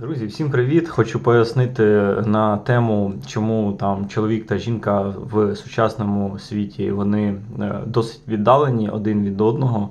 Друзі, всім привіт! Хочу пояснити на тему, чому там чоловік та жінка в сучасному світі вони е, досить віддалені один від одного.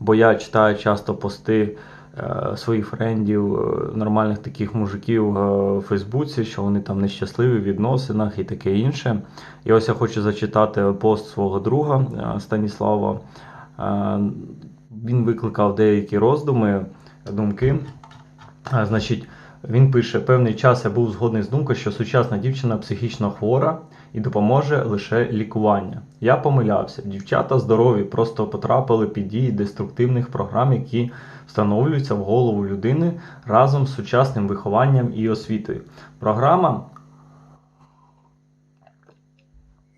Бо я читаю часто пости е, своїх френдів, е, нормальних таких мужиків у Фейсбуці, що вони там нещасливі в відносинах і таке інше. І ось я хочу зачитати пост свого друга Станіслава. Він викликав деякі роздуми, думки. Значить, він пише: певний час я був згодний з думкою, що сучасна дівчина психічно хвора і допоможе лише лікування. Я помилявся. Дівчата здорові, просто потрапили під дії деструктивних програм, які встановлюються в голову людини разом з сучасним вихованням і освітою. Програма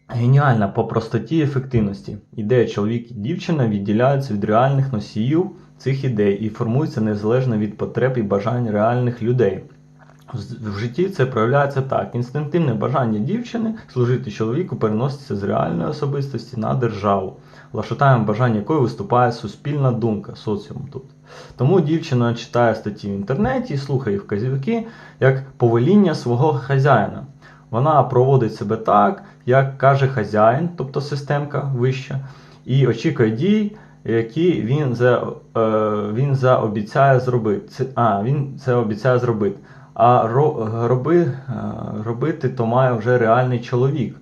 геніальна по простоті і ефективності. Ідея чоловік і дівчина відділяються від реальних носіїв цих ідей і формуються незалежно від потреб і бажань реальних людей. В- житті це проявляється так: інстинктивне бажання дівчини служити чоловіку переноситься з реальної особистості на державу, лашатаєм бажання якої виступає суспільна думка, соціум тут. Тому дівчина читає статті в інтернеті, слухає вказівки як повеління свого хазяїна. Вона проводить себе так, як каже хазяїн, тобто системка вища, і очікує дій, які він за, е, він заобіцяє зробити. Це, а, він це обіцяє зробити. А ро, роби, е, робити то має вже реальний чоловік.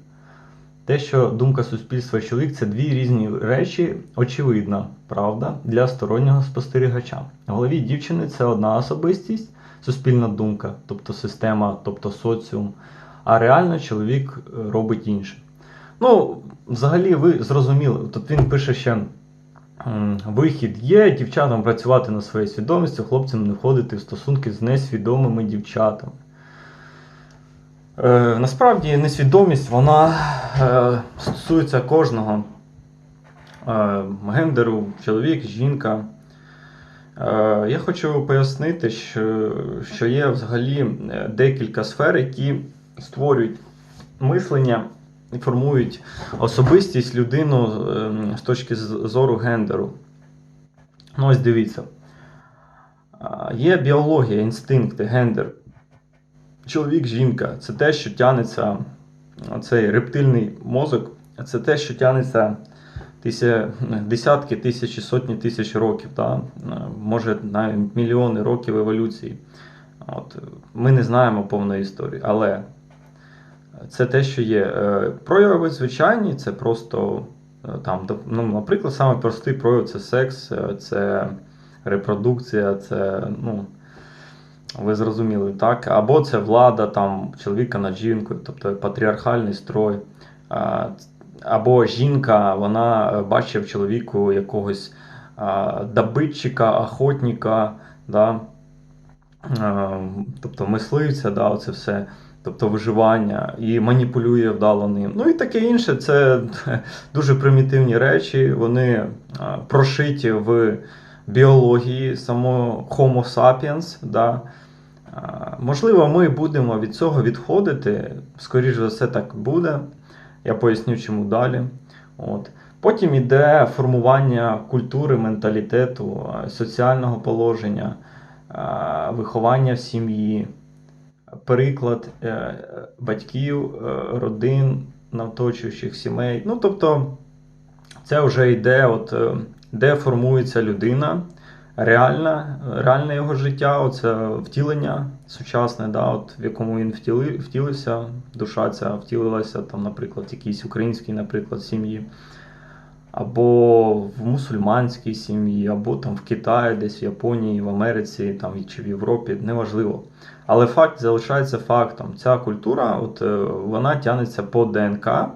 Те, що думка суспільства чоловік це дві різні речі, очевидна, правда, для стороннього спостерігача. В голові дівчини це одна особистість, суспільна думка, тобто система, тобто соціум, а реально чоловік робить інше. Ну, взагалі, ви зрозуміли, тут він пише ще. Вихід є, дівчатам працювати над своєю свідомістю, хлопцям не входити в стосунки з несвідомими дівчатами. Е, насправді несвідомість вона е, стосується кожного е, гендеру, чоловік, жінка. Е, я хочу пояснити, що, що є взагалі е, декілька сфер, які створюють мислення формують особистість людину е, з точки зору гендеру. Ну, ось дивіться. Є біологія, інстинкти, гендер. Чоловік, жінка це те, що тянеться, цей рептильний мозок, це те, що тянеться десятки тисяч, сотні тисяч років, е, може навіть мільйони років еволюції. От. Ми не знаємо повної історії, але це те, що є. Е, Прояви звичайні, це просто е, там, ну, наприклад, саме простий прояв це секс, е, це репродукція, це, ну, ви зрозуміли, так? Або це влада там, чоловіка над жінкою, тобто патріархальний строй. Або жінка, вона бачить в чоловіку якогось добитчика, охотника, да? тобто мисливця, да, це все. Тобто виживання і маніпулює вдало ним. Ну і таке інше, це дуже примітивні речі. Вони прошиті в біології самого Homo sapiens. Да? Можливо, ми будемо від цього відходити. Скоріше за все, так буде. Я поясню, чому далі. От. Потім іде формування культури, менталітету, соціального положення, виховання в сім'ї, приклад е, батьків, е, родин, навточуючих сімей. Ну, тобто, це вже йде, от, е, де формується людина, реальна, реальне його життя, оце втілення сучасне, да, от, в якому він втіли, втілився, душа ця втілилася, там, наприклад, якійсь українській, наприклад, сім'ї. Або в мусульманській сім'ї, або там в Китаї, десь в Японії, в Америці там, чи в Європі, неважливо. Але факт залишається фактом. Ця культура от, е, вона тягнеться по ДНК е,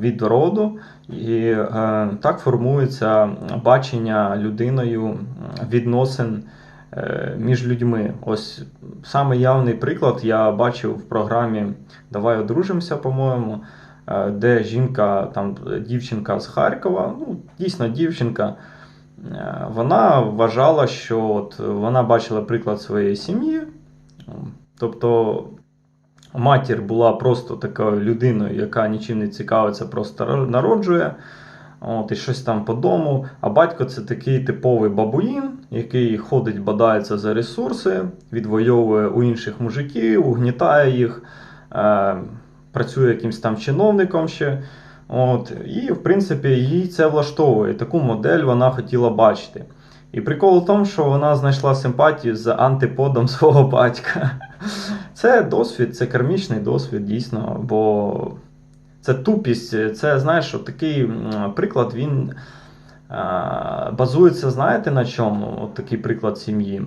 від роду, і е, так формується бачення людиною відносин е, між людьми. Ось саме явний приклад я бачив в програмі Давай одружимося, по-моєму, де жінка, там дівчинка з Харкова, ну, дійсно дівчинка. е, Вона вважала, що от вона бачила приклад своєї сім'ї, Тобто матір була просто такою людиною, яка нічим не цікавиться, просто народжує. От, і щось там по дому. А батько це такий типовий бабуїн, який ходить, бадається за ресурси, відвоює у інших мужиків, угнітає їх, е, працює якимсь там чиновником ще. От, і, в принципі, їй це влаштовує. Таку модель вона хотіла бачити. І прикол в тому, що вона знайшла симпатію з антиподом свого батька. Це досвід, це кармічний досвід, дійсно, бо це тупість, це, знаєш, от такий приклад, він базується, знаєте, на чому? От такий приклад сім'ї.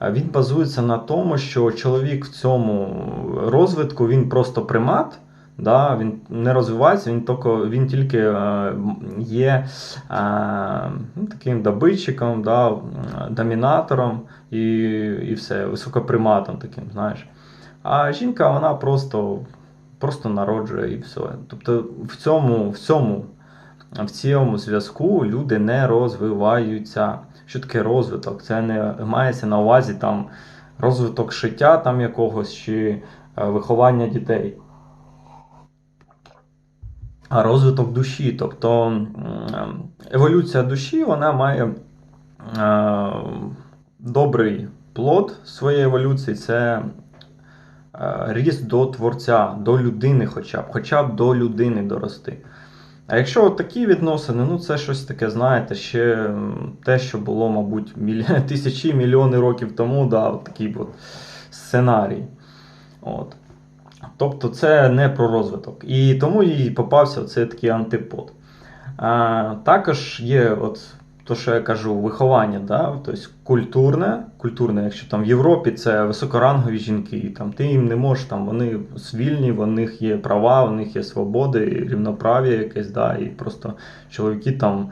Він базується на тому, що чоловік в цьому розвитку він просто примат, да, він не розвивається, він тільки, він тільки е, є е, ну, таким добитчиком, да, домінатором і, і все, високоприматом таким, знаєш. А жінка, вона просто, просто народжує і все. Тобто в цьому, в цьому, в цьому зв'язку люди не розвиваються. Що таке розвиток? Це не мається на увазі там розвиток шиття там якогось чи е, виховання дітей. А розвиток душі. Тобто еволюція душі вона має е, добрий плод своєї еволюції це е, ріст до творця, до людини, хоча б, хоча б до людини дорости. А якщо от такі відносини, ну це щось таке, знаєте, ще те, що було, мабуть, міль... тисячі мільйони років тому, да, от такий от сценарій. От. Тобто це не про розвиток. І тому їй попався цей такий антипод. А, також є, от, то, що я кажу, виховання, да? тобто культурне, культурне, якщо там в Європі це високорангові жінки, там ти їм не можеш, там вони вільні, в них є права, в них є свободи, рівноправ'я якесь, да? і просто чоловіки там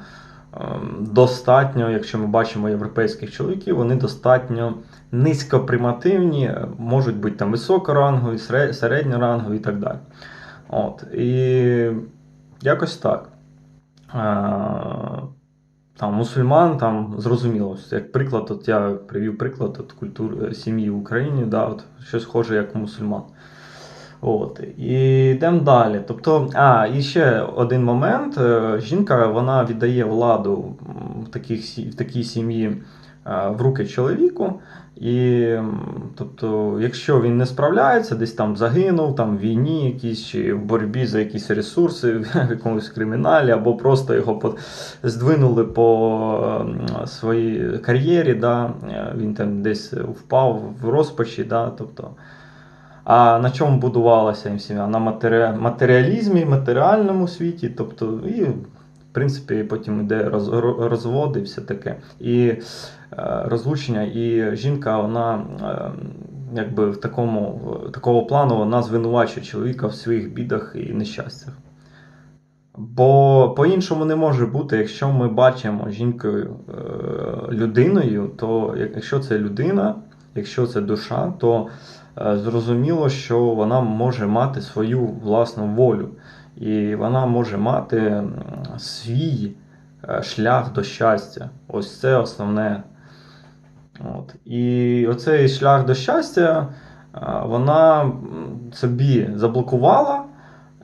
ем, достатньо, якщо ми бачимо європейських чоловіків, вони достатньо низькопримативні, можуть бути там високорангові, сере- середньорангові і так далі. От. І якось так. Е, Там мусульман, там зрозуміло, як приклад, от я привів приклад от культури сім'ї в Україні, да, от, щось схоже, як мусульман. От. І йдемо далі. Тобто, а, і ще один момент. Е, Жінка вона віддає владу в, таких, в такій сім'ї е, в руки чоловіку. І тобто, якщо він не справляється, десь там загинув, там в війні якісь чи в боротьбі за якісь ресурси в якомусь криміналі, або просто його по- здвинули по своїй кар'єрі, да, е, він там десь впав в розпачі, да, тобто. А на чому будувалася їм сім'я? На матері... матеріалізмі, матеріальному світі, тобто, і, принципі, потім йде роз... ро- розвод і все таке. І е, розлучення, і жінка, вона е, якби в такому, такого плану вона звинувачує чоловіка в своїх бідах і нещастях. Бо по-іншому не може бути, якщо ми бачимо жінкою е, людиною, то якщо це людина, якщо це душа, то зрозуміло, що вона може мати свою власну волю, і вона може мати свій е, шлях до щастя. Ось це основне. От. І оцей шлях до щастя е, вона собі заблокувала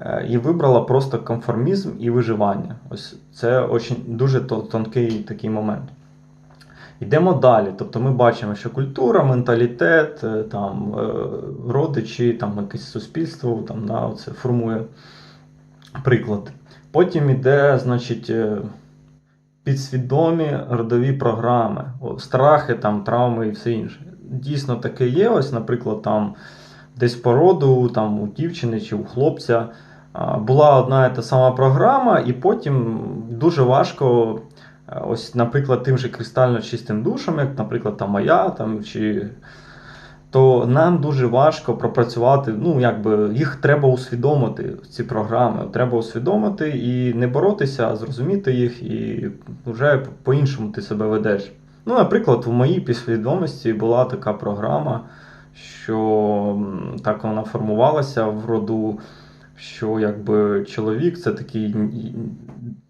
е, і вибрала просто конформізм і виживання. Ось це очень, дуже тонкий такий момент. Йдемо далі. Тобто ми бачимо, що культура, менталітет, там, родичі, там, якесь суспільство там, да, це формує приклад. Потім іде, значить, е, підсвідомі родові програми, страхи, там, травми і все інше. Дійсно таке є. Ось, наприклад, там десь по роду, там, у дівчини чи у хлопця була одна і та сама програма, і потім дуже важко. е, Ось, наприклад, тим же кристально чистим душам, як, наприклад, там моя, там, чи то нам дуже важко пропрацювати. Ну, якби їх треба усвідомити, ці програми. Треба усвідомити і не боротися, а зрозуміти їх, і вже по-іншому ти себе ведеш. Ну, наприклад, в моїй підсвідомості була така програма, що так вона формувалася в роду, що якби чоловік це такий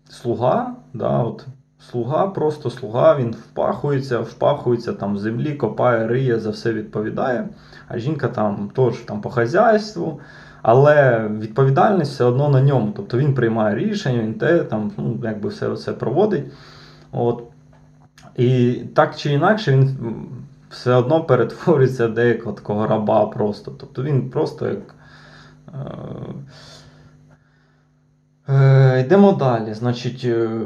слуга, да, от, Слуга, просто слуга, він впахується, впахується там в землі, копає, риє, за все відповідає. А жінка там теж там по хазяйству, Але відповідальність все одно на ньому. Тобто він приймає рішення, він те там, ну, якби все це проводить. От. І так чи інакше він все одно перетворюється в деякого такого раба просто. Тобто він просто як. Е, Е, Йдемо далі. Значить, е,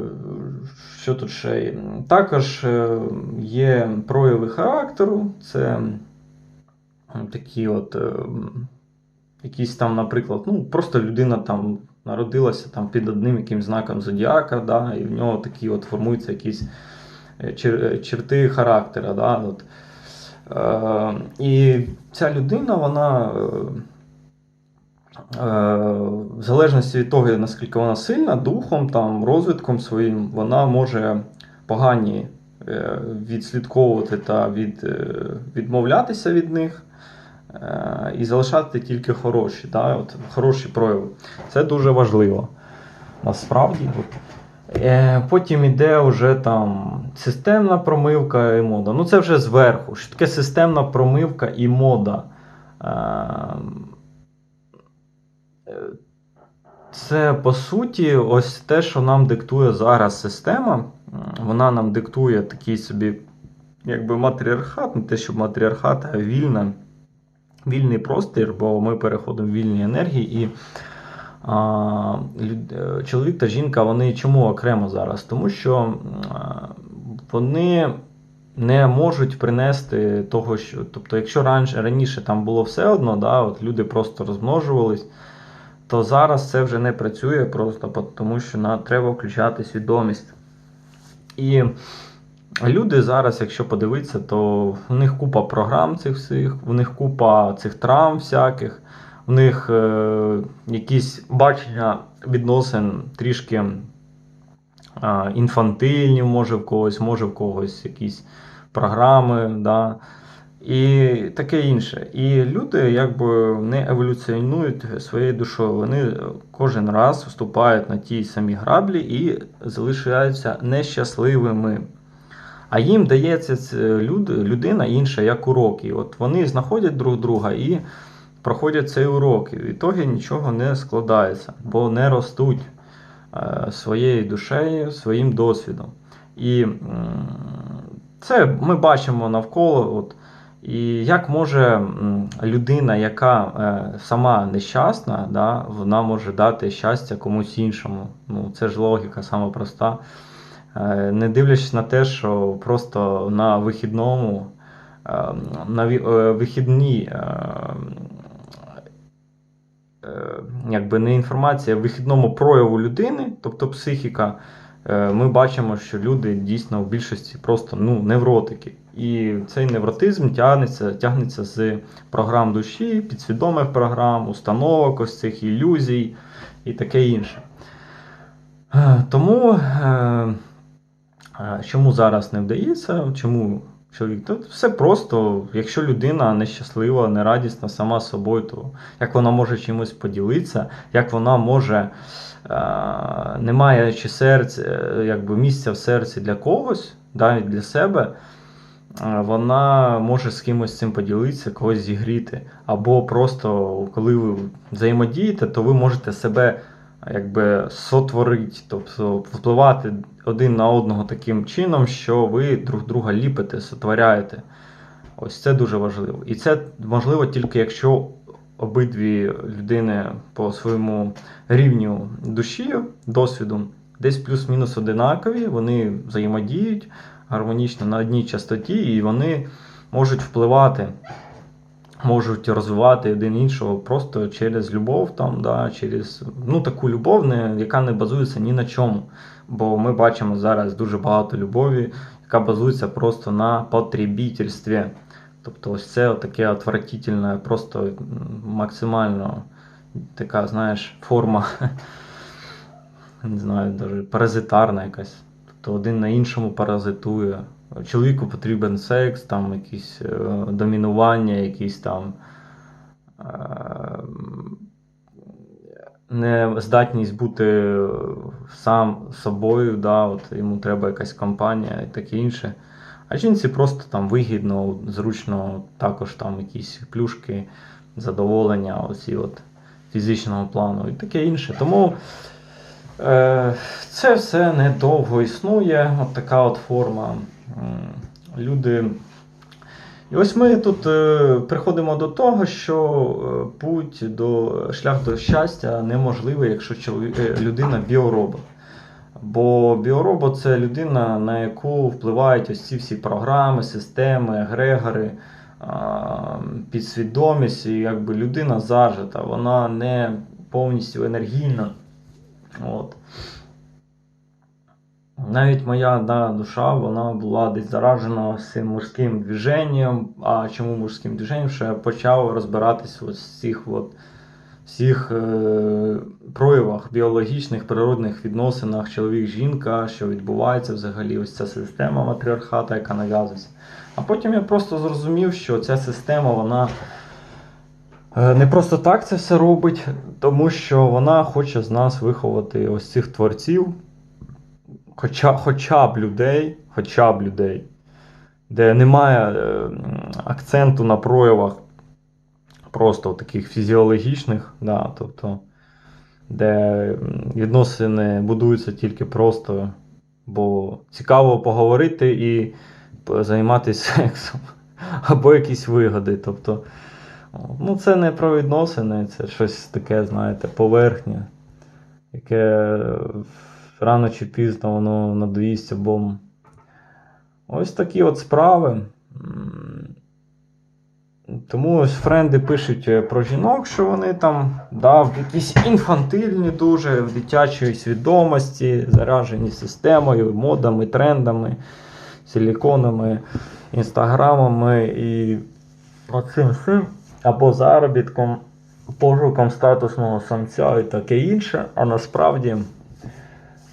що тут ще? Також е, є прояви характеру. Це такі от. Якісь там, наприклад, ну, просто людина там народилася там, під одним якимсь знаком зодіака, да, і в нього такі от формуються якісь чер- черти характера. Да, от. Е, і ця людина, вона. Е, в залежності від того, наскільки вона сильна, духом, там, розвитком своїм, вона може погані е, відслідковувати та від, е, відмовлятися від них і залишати тільки хороші, да, от, хороші прояви. Це дуже важливо. Насправді. От. Потім іде вже там системна промивка і мода. Ну це вже зверху. Що таке системна промивка і мода? Це по суті ось те, що нам диктує зараз система. Вона нам диктує такий собі, якби матріархат, не те, що матріархат, а вільна, вільний простір, бо ми переходимо в вільні енергії. І а, е, чоловік та жінка вони чому окремо зараз? Тому що вони не можуть принести того, що. Тобто, якщо раніше, раніше там було все одно, да, от люди просто розмножувались то зараз це вже не працює просто тому, що на, треба включати свідомість. І люди зараз, якщо подивитися, то в них купа програм цих всіх, в них купа цих травм всяких, в них е, якісь бачення відносин трішки е, інфантильні, може в когось, може в когось якісь програми. Да? І таке інше. І люди якби не еволюціонують своєю душою. Вони кожен раз вступають на ті самі граблі і залишаються нещасливими. А їм дається люд, людина інша як урок. І от вони знаходять друг друга і проходять цей урок. І в ітогі нічого не складається, бо не ростуть е, своєю душею, своїм досвідом. І це ми бачимо навколо. От, і як може людина, яка е, сама нещасна, да, вона може дати щастя комусь іншому. Ну, це ж логіка сама проста. Е, не дивлячись на те, що просто на вихідному, е, на вихідні, якби не інформація, а вихідному прояву людини, тобто психіка, ми бачимо, що люди дійсно в більшості просто ну, невротики. І цей невротизм тягнеться, тягнеться з програм душі, підсвідомих програм, установок, ось цих ілюзій і таке інше. Е, Тому е, е, чому зараз не вдається, чому чоловік? То все просто, якщо людина нещаслива, нерадісна сама собою, то як вона може чимось поділитися, як вона може, е, не маючи серця, е, якби місця в серці для когось, навіть для себе, вона може з кимось цим поділитися, когось зігріти. Або просто коли ви взаємодієте, то ви можете себе якби сотворити, тобто впливати один на одного таким чином, що ви друг друга ліпите, сотворяєте. Ось це дуже важливо. І це можливо тільки якщо обидві людини по своєму рівню душі, досвіду, десь плюс-мінус одинакові, вони взаємодіють гармонічно на одній частоті, і вони можуть впливати, можуть розвивати один іншого просто через любов, там, да, через ну, таку любов, не, яка не базується ні на чому. Бо ми бачимо зараз дуже багато любові, яка базується просто на потребітельстві. Тобто ось це таке отвратительне, просто максимально така, знаєш, форма, не знаю, даже паразитарна якась. Тобто один на іншому паразитує. Чоловіку потрібен секс, там якісь е, домінування, якісь там е, не бути сам собою, да, от йому треба якась компанія і таке інше. А жінці просто там вигідно, зручно, також там якісь плюшки, задоволення, оці от фізичного плану і таке інше. Тому е, це все недовго існує, от така от форма. Люди. І ось ми тут е, приходимо до того, що е, путь до шлях до щастя неможливий, якщо чоловік, е, людина біоробот. Бо біоробот це людина, на яку впливають ось ці всі програми, системи, егрегори, підсвідомість, і якби людина зажита, вона не повністю енергійна. От. Навіть моя да, душа вона була десь заражена цим морським движенням. А чому морським движенням? Що я почав розбиратись ось в цих от, всіх е, проявах біологічних, природних відносинах чоловік-жінка, що відбувається взагалі, ось ця система матріархата, яка нав'язується. А потім я просто зрозумів, що ця система, вона. Е, Не просто так це все робить, тому що вона хоче з нас виховати ось цих творців, хоча, хоча б людей, хоча б людей, де немає е, акценту на проявах просто таких фізіологічних, да, тобто, де відносини будуються тільки просто, бо цікаво поговорити і займатися сексом, або якісь вигоди. Тобто, ну, це не про відносини, це щось таке, знаєте, поверхнє, яке рано чи пізно воно надоїсть обом. Ось такі от справи. Тому ось френди пишуть е, про жінок, що вони там да, якісь інфантильні дуже, в дитячої свідомості, заряжені системою, модами, трендами, силіконами, інстаграмами і оцим всім, або заробітком, пошуком статусного самця і таке інше. А насправді,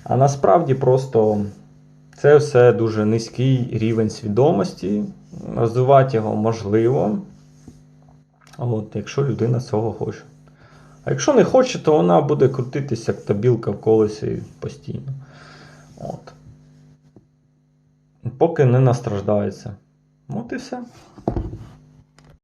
а насправді просто це все дуже низький рівень свідомості. Розвивати його можливо. От, якщо людина цього хоче. А якщо не хоче, то вона буде крутитися як та білка в колесі постійно. От. Поки не настраждається. От і все.